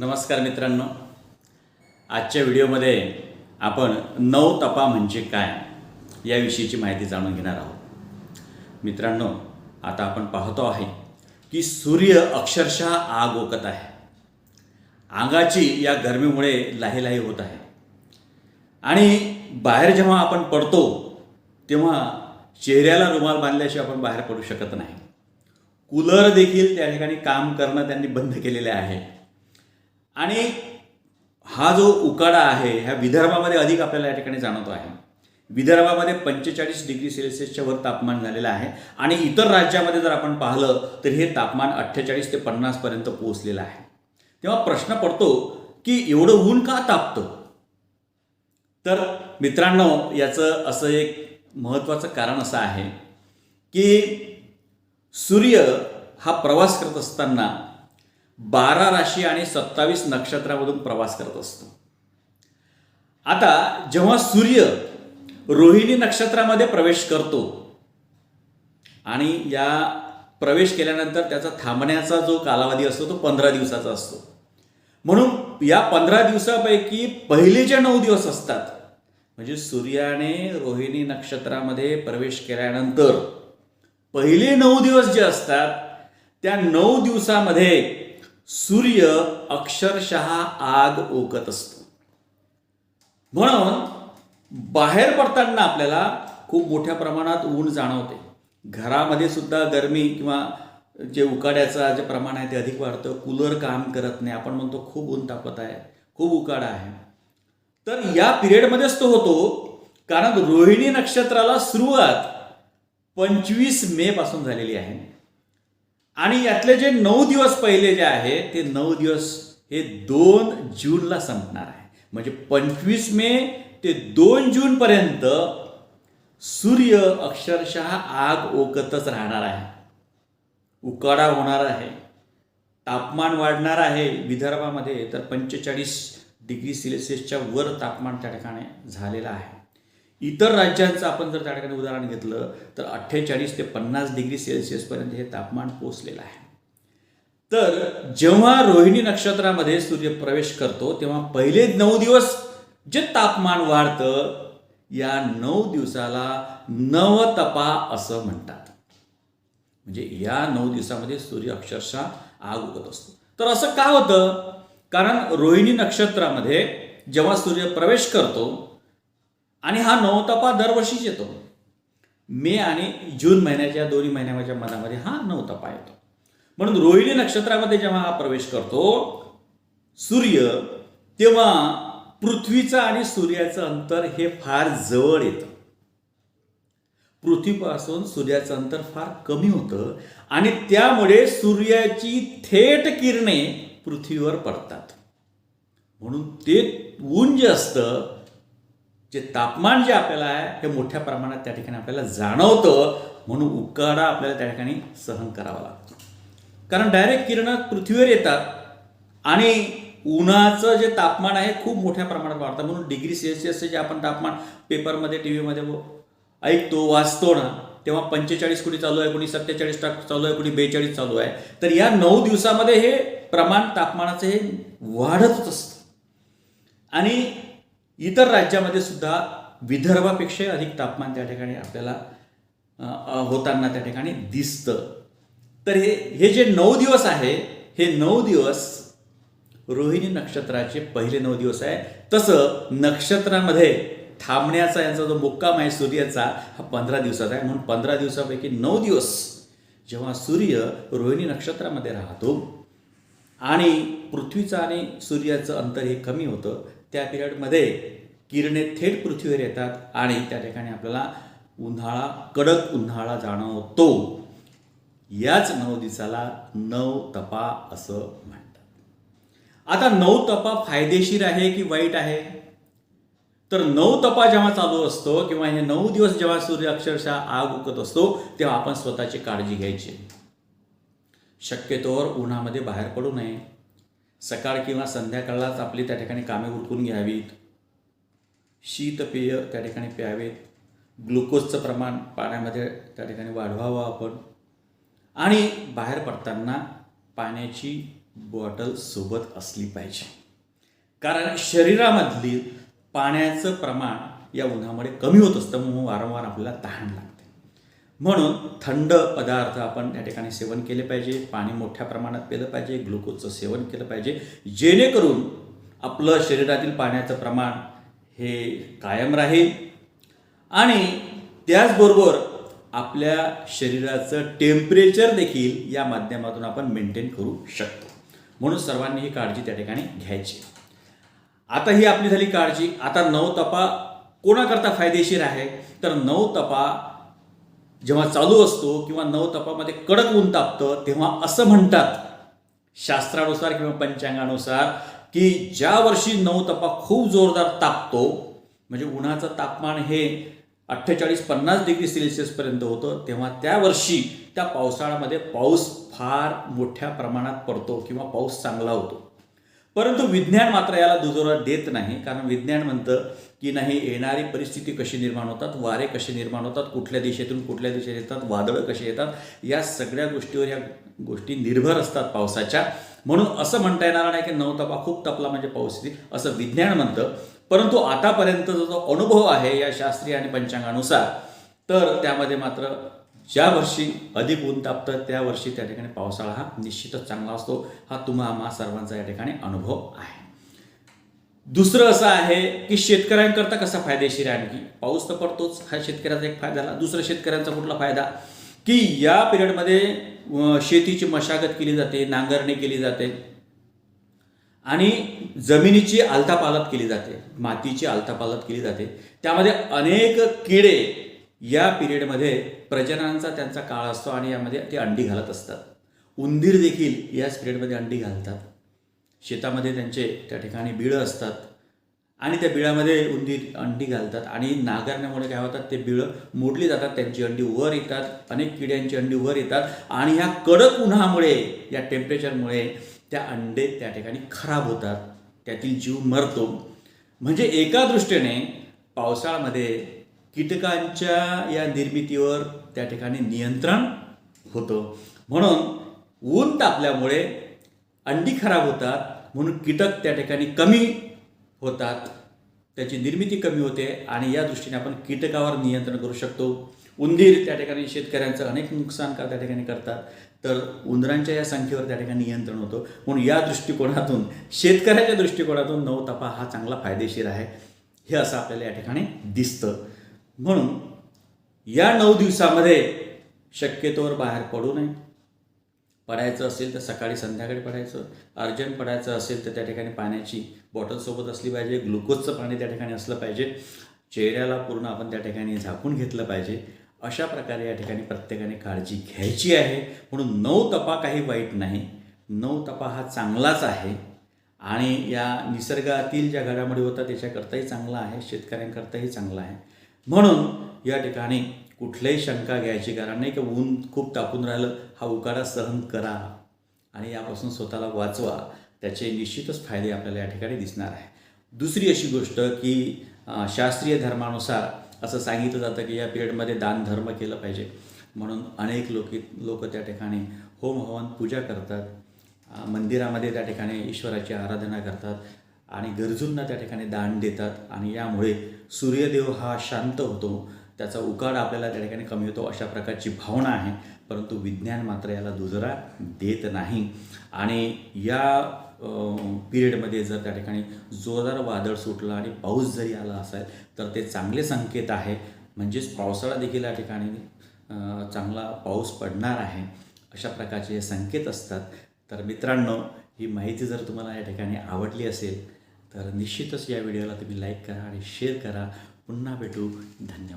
नमस्कार मित्रांनो. आजच्या व्हिडिओमध्ये आपण नऊ तपा म्हणजे काय याविषयीची माहिती जाणून घेणार आहोत. मित्रांनो आता आपण पाहतो आहे की सूर्य अक्षरशः आग ओकत आहे. आगाची या गरमीमुळे लाही लाही होत आहे. आणि बाहेर जेव्हा आपण पडतो तेव्हा चेहऱ्याला रुमाल बांधल्याशिवाय आपण बाहेर पडू शकत नाही. कूलर देखील त्या ठिकाणी काम करणं त्यांनी बंद केलेले आहे. आणि हा जो उकाडा आहे ह्या विदर्भामध्ये अधिक आपल्याला या ठिकाणी जाणवतो आहे. विदर्भामध्ये पंचेचाळीस डिग्री सेल्सिअसच्या वर तापमान झालेलं आहे आणि इतर राज्यामध्ये जर आपण पाहिलं तर हे तापमान अठ्ठेचाळीस ते पन्नासपर्यंत पोहोचलेलं आहे. तेव्हा प्रश्न पडतो की एवढं ऊन का तापतं? तर मित्रांनो याचं असं एक महत्त्वाचं कारण असं आहे की सूर्य हा प्रवास करत असताना बारा राशी आणि सत्तावीस नक्षत्रामधून प्रवास करत असतो. आता जेव्हा सूर्य रोहिणी नक्षत्रामध्ये प्रवेश करतो आणि या प्रवेश केल्यानंतर त्याचा थांबण्याचा जो कालावधी असतो तो पंधरा दिवसाचा असतो. म्हणून या पंधरा दिवसापैकी पहिले जे नऊ दिवस असतात म्हणजे सूर्याने रोहिणी नक्षत्रामध्ये प्रवेश केल्यानंतर पहिले नऊ दिवस जे असतात त्या नऊ दिवसामध्ये सूर्य अक्षरशः आग ओकत असतो. म्हणून बाहेर पडताना आपल्याला खूप मोठ्या प्रमाणात ऊन जाणवते. घरामध्ये सुद्धा गरमी किंवा जे उकाड्याचं जे प्रमाण आहे ते अधिक वाढतं कूलर काम करत नाही. आपण म्हणतो खूप ऊन तापत आहे खूप उकाडा आहे. तर या पिरियडमध्येच तो होतो कारण रोहिणी नक्षत्राला सुरुवात पंचवीस मे पासून झालेली आहे. आणि यातले जे नऊ दिवस पहिले जे आहे ते नऊ दिवस हे दोन जूनला संपणार आहे. म्हणजे पंचवीस मे ते दोन जूनपर्यंत सूर्य अक्षरशः आग ओकतच राहणार आहे. उकाडा होणार आहे. तापमान वाढणार आहे विदर्भामध्ये तर पंचेचाळीस डिग्री सेल्सिअसच्या वर तापमान त्या ठिकाणी झालेलं आहे. इतर राज्यांचं आपण जर त्या ठिकाणी उदाहरण घेतलं तर अठ्ठेचाळीस ते पन्नास डिग्री सेल्सिअसपर्यंत हे तापमान पोचलेलं आहे. तर जेव्हा रोहिणी नक्षत्रामध्ये सूर्य प्रवेश करतो तेव्हा पहिले नऊ दिवस जे तापमान वाढतं या नऊ दिवसाला नवतपा असं म्हणतात. म्हणजे या नऊ दिवसामध्ये सूर्य अक्षरशः आग उगत असतो. तर असं का होतं? कारण रोहिणी नक्षत्रामध्ये जेव्हा सूर्य प्रवेश करतो आणि हा नवतपा दरवर्षीच येतो. मे आणि जून महिन्याच्या दोन्ही महिन्याच्या मनामध्ये हा नवतपा येतो. म्हणून रोहिणी नक्षत्रामध्ये जेव्हा हा प्रवेश करतो सूर्य तेव्हा पृथ्वीचं आणि सूर्याचं अंतर हे फार जवळ येतं. पृथ्वीपासून सूर्याचं अंतर फार कमी होतं आणि त्यामुळे सूर्याची थेट किरणे पृथ्वीवर पडतात. म्हणून ते ऊन जे असतं जे तापमान जे आपल्याला आहे हे मोठ्या प्रमाणात त्या ठिकाणी आपल्याला जाणवतं म्हणून उकाडा आपल्याला त्या ठिकाणी सहन करावा लागतो. कारण डायरेक्ट किरणं पृथ्वीवर येतात आणि उन्हाचं जे तापमान आहे खूप मोठ्या प्रमाणात वाढतं. म्हणून डिग्री सेल्सिअसचं जे आपण तापमान पेपरमध्ये टी व्हीमध्ये ऐकतो वाचतो ना तेव्हा पंचेचाळीस कुठे चालू आहे कुणी सत्तेचाळीस टाक चालू आहे कुणी बेचाळीस चालू आहे. तर या नऊ दिवसामध्ये हे प्रमाण तापमानाचं हे वाढतच असतं. आणि इतर राज्यामध्ये सुद्धा विदर्भापेक्षा अधिक तापमान त्या ठिकाणी आपल्याला होताना त्या ठिकाणी दिसतं. तर हे हे जे नऊ दिवस आहे हे नऊ दिवस रोहिणी नक्षत्राचे पहिले नऊ दिवस आहे. तसं नक्षत्रामध्ये थांबण्याचा यांचा जो मुक्काम आहे सूर्याचा हा पंधरा दिवसाचा आहे. म्हणून पंधरा दिवसापैकी नऊ दिवस जेव्हा सूर्य रोहिणी नक्षत्रामध्ये राहतो आणि पृथ्वीचं आणि सूर्याचं अंतर हे कमी होतं त्या पिरियडमध्ये किरणे थेट पृथ्वीवर येतात आणि त्या ठिकाणी आपल्याला उन्हाळा कडक उन्हाळा जाणवतो. याच नऊ दिवसाला नऊ तपा असं म्हणतात. आता नऊ तपा फायदेशीर आहे की वाईट आहे? तर नऊ तपा जेव्हा चालू असतो किंवा हे नऊ दिवस जेव्हा सूर्य अक्षरशः आग उकत असतो तेव्हा आपण स्वतःची काळजी घ्यायची. शक्यतोवर उन्हामध्ये बाहेर पडू नये. सकाळ किंवा संध्याकाळलाच आपली त्या ठिकाणी कामे उरकून घ्यावीत. शीतपेय त्या ठिकाणी प्यावेत. ग्लुकोजचं प्रमाण पाण्यामध्ये त्या ठिकाणी वाढवावं आपण. आणि बाहेर पडताना पाण्याची बॉटल सोबत असली पाहिजे. कारण शरीरामधली पाण्याचं प्रमाण या उन्हामुळे कमी होत असतं म्हणून वारंवार आपल्याला तहान लागतं. म्हणून थंड पदार्थ आपण त्या ठिकाणी सेवन केले पाहिजे पाणी मोठ्या प्रमाणात पिलं पाहिजे ग्लुकोजचं सेवन केलं पाहिजे जेणेकरून आपलं शरीरातील पाण्याचं प्रमाण हे कायम राहील आणि त्याचबरोबर आपल्या शरीराचं टेम्परेचर देखील या माध्यमातून आपण मेंटेन करू शकतो. म्हणून सर्वांनी ही काळजी त्या ठिकाणी घ्यायची. आता ही आपली झाली काळजी. आता नऊ तपा कोणाकरता फायदेशीर आहे? तर नऊ तपा जेव्हा चालू असतो किंवा नऊ तपामध्ये कडक ऊन तापतं तेव्हा असं म्हणतात शास्त्रानुसार किंवा पंचांगानुसार की ज्या वर्षी नऊ तपा खूप जोरदार तापतो म्हणजे उन्हाचं तापमान हे अठ्ठेचाळीस पन्नास डिग्री सेल्सिअसपर्यंत होतं तेव्हा त्या वर्षी त्या पावसाळ्यामध्ये पाऊस फार मोठ्या प्रमाणात पडतो किंवा पाऊस चांगला होतो. परंतु विज्ञान मात्र याला दुजोरा देत नाही कारण विज्ञान म्हणतं की नाही येणारी परिस्थिती कशी निर्माण होतात वारे कसे निर्माण होतात कुठल्या दिशेतून कुठल्या दिशेत येतात वादळं कशी येतात या सगळ्या गोष्टीवर या गोष्टी निर्भर असतात पावसाच्या. म्हणून असं म्हणता येणार नाही की नऊ तपा खूप तपला म्हणजे पाऊस येईल असं विज्ञान म्हणतं. परंतु आतापर्यंत जो अनुभव आहे या शास्त्रीय आणि पंचांगानुसार तर त्यामध्ये मात्र ज्या वर्षी अधिक ऊन तापतं त्या वर्षी त्या ठिकाणी पावसाळा हा निश्चितच चांगला असतो. हा तुम्हा आम्हा सर्वांचा या ठिकाणी अनुभव आहे. दुसरं असं आहे की शेतकऱ्यांकरता कसा फायदेशीर आहे आणखी? पाऊस तर पडतोच हा शेतकऱ्याचा एक फायदा झाला. दुसरा शेतकऱ्यांचा कुठला फायदा? की या पिरियडमध्ये शेतीची मशागत केली जाते नांगरणी केली जाते. आणि जमिनीची आलतापालत केली जाते मातीची आलतापालत केली जाते. त्यामध्ये अनेक किडे या पिरियडमध्ये प्रजननाचा त्यांचा काळ असतो आणि यामध्ये ते अंडी घालत असतात. उंदीर देखील याच पिरियडमध्ये अंडी घालतात. शेतामध्ये त्यांचे त्या ठिकाणी बिळं असतात. आणि त्या बिळामध्ये उंदीर अंडी घालतात. आणि नांगरण्यामुळे काय होतात ते बिळं मोडली जातात त्यांची अंडी वर येतात अनेक किड्यांची अंडी वर येतात. आणि ह्या कडक उन्हामुळे या टेम्परेचरमुळे त्या अंडे त्या ठिकाणी खराब होतात. त्यातील जीव मरतो. म्हणजे एका दृष्टीने पावसाळ्यामध्ये कीटकांच्या या निर्मितीवर त्या ठिकाणी नियंत्रण होतं. म्हणून ऊन तापल्यामुळे अंडी खराब होतात म्हणून कीटक त्या ठिकाणी कमी होतात. त्याची निर्मिती कमी होते आणि या दृष्टीने आपण कीटकावर नियंत्रण करू शकतो. उंदीर त्या ठिकाणी शेतकऱ्यांचं अनेक नुकसान का त्या ठिकाणी करतात? तर उंदरांच्या या संख्येवर त्या ठिकाणी नियंत्रण होतं. म्हणून या दृष्टिकोनातून शेतकऱ्याच्या दृष्टिकोनातून नवतपा हा चांगला फायदेशीर आहे. हे असं आपल्याला या ठिकाणी दिसतं. म्हणून या नऊ दिवसामध्ये शक्यतोवर बाहेर पडू नये. पडायचं असेल तर सकाळी संध्याकाळी पडायचं. अर्जंट पडायचं असेल तर त्या ठिकाणी पाण्याची बॉटलसोबत असली पाहिजे ग्लुकोजचं पाणी त्या ठिकाणी असलं पाहिजे चेहऱ्याला पूर्ण आपण त्या ठिकाणी झाकून घेतलं पाहिजे. अशा प्रकारे या ठिकाणी प्रत्येकाने काळजी घ्यायची आहे. म्हणून नऊ तपा काही वाईट नाही. नऊ तपा हा चांगलाच आहे. आणि या निसर्गातील ज्या घडामोडी होतात त्याच्याकरताही चांगला आहे शेतकऱ्यांकरताही चांगला आहे. म्हणून या ठिकाणी कुठल्याही शंका घ्यायची कारण नाही की ऊन खूप तापून राहिलं हा उकाडा सहन करा. आणि यापासून स्वतःला वाचवा. त्याचे निश्चितच फायदे आपल्याला या ठिकाणी दिसणार आहे. दुसरी अशी गोष्ट की शास्त्रीय धर्मानुसार असं सांगितलं जातं की या पिरियडमध्ये दान धर्म केलं पाहिजे. म्हणून अनेक लोक लोक त्या ठिकाणी होम हवन पूजा करतात. मंदिरामध्ये त्या ठिकाणी ईश्वराची आराधना करतात आणि गरजूंना त्या ठिकाणी दान देतात. आणि यामुळे सूर्यदेव हा शांत होतो. त्याचा उकाडा आपल्याला त्या ठिकाणी कमी होतो अशा प्रकारची भावना आहे. परंतु विज्ञान मात्र याला दुजरा देत नाही. आणि या पिरियडमध्ये जर त्या ठिकाणी जोरदार वादळ सुटलं आणि पाऊस जरी आला असेल तर ते चांगले संकेत आहे. म्हणजेच पावसाळा देखील या ठिकाणी चांगला पाऊस पडणार आहे अशा प्रकारचे हे संकेत असतात. तर मित्रांनो ही माहिती जर तुम्हाला या ठिकाणी आवडली असेल तर निश्चितच या व्हिडिओला तुम्ही लाईक करा आणि शेअर करा. पुन्हा भेटू. धन्यवाद.